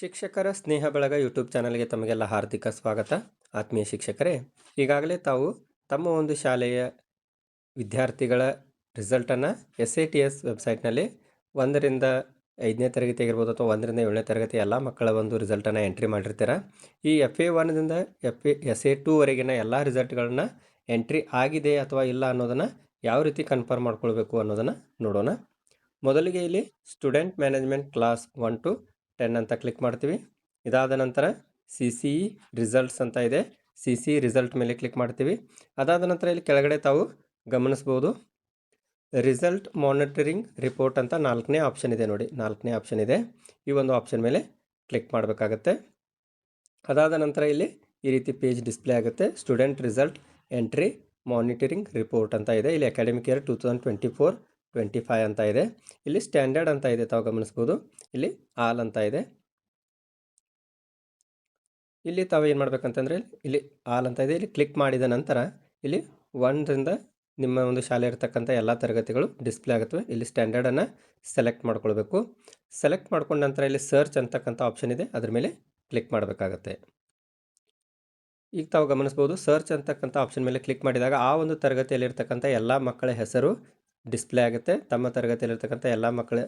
ಶಿಕ್ಷಕರ ಸ್ನೇಹ ಬಳಗ ಯೂಟ್ಯೂಬ್ ಚಾನಲ್ಗೆ ತಮಗೆಲ್ಲ ಹಾರ್ದಿಕ ಸ್ವಾಗತ. ಆತ್ಮೀಯ ಶಿಕ್ಷಕರೇ, ಈಗಾಗಲೇ ತಾವು ತಮ್ಮ ಒಂದು ಶಾಲೆಯ ವಿದ್ಯಾರ್ಥಿಗಳ ರಿಸಲ್ಟನ್ನು ಎಸ್ ಎ ಟಿ ಎಸ್ ವೆಬ್ಸೈಟ್ನಲ್ಲಿ ಒಂದರಿಂದ ಐದನೇ ತರಗತಿ ಆಗಿರ್ಬೋದು ಅಥವಾ ಒಂದರಿಂದ ಏಳನೇ ತರಗತಿ ಎಲ್ಲ ಮಕ್ಕಳ ಒಂದು ರಿಸಲ್ಟನ್ನು ಎಂಟ್ರಿ ಮಾಡಿರ್ತೀರ? ಈ ಎಫ್ ಎ ಒನ್ದಿಂದ ಎಫ್ ಎ, ಎಸ್ ಎ ಟೂವರೆಗಿನ ಎಲ್ಲ ರಿಸಲ್ಟ್ಗಳನ್ನ ಎಂಟ್ರಿ ಆಗಿದೆ ಅಥವಾ ಇಲ್ಲ ಅನ್ನೋದನ್ನು ಯಾವ ರೀತಿ ಕನ್ಫರ್ಮ್ ಮಾಡ್ಕೊಳ್ಬೇಕು ಅನ್ನೋದನ್ನು ನೋಡೋಣ. ಮೊದಲಿಗೆ ಇಲ್ಲಿ student management class one to ten ಅಂತ ಕ್ಲಿಕ್ ಮಾಡ್ತೀವಿ. ಇದಾದ ನಂತರ ಸಿ ಸಿ ರಿಸಲ್ಟ್ಸ್ ಅಂತ ಇದೆ. ಸಿ ಸಿ ರಿಸಲ್ಟ್ ಮೇಲೆ ಕ್ಲಿಕ್ ಮಾಡ್ತೀವಿ. ಅದಾದ ನಂತರ ಇಲ್ಲಿ ಕೆಳಗಡೆ ತಾವು ಗಮನಿಸ್ಬೋದು. ರಿಸಲ್ಟ್ ಮಾನಿಟರಿಂಗ್ ರಿಪೋರ್ಟ್ ಅಂತ ನಾಲ್ಕನೇ ಆಪ್ಷನ್ ಇದೆ ನೋಡಿ. ನಾಲ್ಕನೇ ಆಪ್ಷನ್ ಇದೆ. ಈ ಒಂದು ಆಪ್ಷನ್ ಮೇಲೆ ಕ್ಲಿಕ್ ಮಾಡಬೇಕಾಗತ್ತೆ. ಅದಾದ ನಂತರ ಇಲ್ಲಿ ಈ ರೀತಿ ಪೇಜ್ ಡಿಸ್ಪ್ಲೇ ಆಗುತ್ತೆ. Student result entry monitoring report ಅಂತ ಇದೆ. ಇಲ್ಲಿ academic year two thousand twenty four twenty five ಅಂತ ಇದೆ. ಇಲ್ಲಿ ಸ್ಟ್ಯಾಂಡರ್ಡ್ ಅಂತ ಇದೆ ತಾವು ಗಮನಿಸ್ಬೋದು ಇಲ್ಲಿ ಆಲ್ ಅಂತ ಇದೆ. ಇಲ್ಲಿ ತಾವು ಏನು ಮಾಡ್ಬೇಕಂತಂದರೆ ಇಲ್ಲಿ ಆಲ್ ಅಂತ ಇದೆ. ಇಲ್ಲಿ ಕ್ಲಿಕ್ ಮಾಡಿದ ನಂತರ ಇಲ್ಲಿ ಒಂದರಿಂದ ನಿಮ್ಮ ಒಂದು ಶಾಲೆ ಇರತಕ್ಕಂಥ ಎಲ್ಲ ತರಗತಿಗಳು ಡಿಸ್ಪ್ಲೇ ಆಗುತ್ತವೆ. ಇಲ್ಲಿ ಸ್ಟ್ಯಾಂಡರ್ಡನ್ನು ಸೆಲೆಕ್ಟ್ ಮಾಡ್ಕೊಳ್ಬೇಕು. ಸೆಲೆಕ್ಟ್ ಮಾಡ್ಕೊಂಡ ನಂತರ ಇಲ್ಲಿ ಸರ್ಚ್ ಅಂತಕ್ಕಂಥ ಆಪ್ಷನ್ ಇದೆ. ಅದ್ರ ಮೇಲೆ ಕ್ಲಿಕ್ ಮಾಡಬೇಕಾಗತ್ತೆ. ಈಗ ತಾವು ಗಮನಿಸ್ಬೋದು ಸರ್ಚ್ ಅಂತಕ್ಕಂಥ ಆಪ್ಷನ್ ಮೇಲೆ ಕ್ಲಿಕ್ ಮಾಡಿದಾಗ ಆ ಒಂದು ತರಗತಿಯಲ್ಲಿರ್ತಕ್ಕಂಥ ಎಲ್ಲ ಮಕ್ಕಳ ಹೆಸರು ಡಿಸ್ಪ್ಲೇ ಆಗುತ್ತೆ. ತಮ್ಮ ತರಗತಿಯಲ್ಲಿರ್ತಕ್ಕಂಥ ಎಲ್ಲ ಮಕ್ಕಳು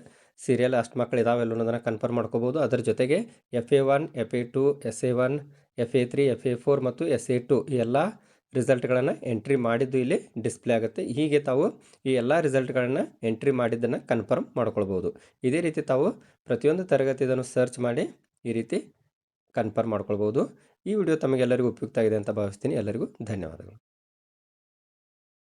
ಸೀರಿಯಲ್ ಅಷ್ಟು ಮಕ್ಕಳು ಇದಾವೆಲ್ಲ ಅನ್ನೋದನ್ನು ಕನ್ಫರ್ಮ್ ಮಾಡ್ಕೋಬೋದು. ಅದರ ಜೊತೆಗೆ F A one F A two S A one F A three F A four ಮತ್ತು ಎಸ್ ಎ ಟು ಈ ಎಲ್ಲ ರಿಸಲ್ಟ್ಗಳನ್ನು ಎಂಟ್ರಿ ಮಾಡಿದ್ದು ಇಲ್ಲಿ ಡಿಸ್ಪ್ಲೇ ಆಗುತ್ತೆ. ಹೀಗೆ ತಾವು ಈ ಎಲ್ಲ ರಿಸಲ್ಟ್ಗಳನ್ನು ಎಂಟ್ರಿ ಮಾಡಿದ್ದನ್ನು ಕನ್ಫರ್ಮ್ ಮಾಡ್ಕೊಳ್ಬೋದು. ಇದೇ ರೀತಿ ತಾವು ಪ್ರತಿಯೊಂದು ತರಗತಿಯನ್ನು ಸರ್ಚ್ ಮಾಡಿ ಈ ರೀತಿ ಕನ್ಫರ್ಮ್ ಮಾಡ್ಕೊಳ್ಬೋದು. ಈ ವಿಡಿಯೋ ತಮಗೆಲ್ಲರಿಗೂ ಉಪಯುಕ್ತ ಆಗಿದೆ ಅಂತ ಭಾವಿಸ್ತೀನಿ. ಎಲ್ಲರಿಗೂ ಧನ್ಯವಾದಗಳು.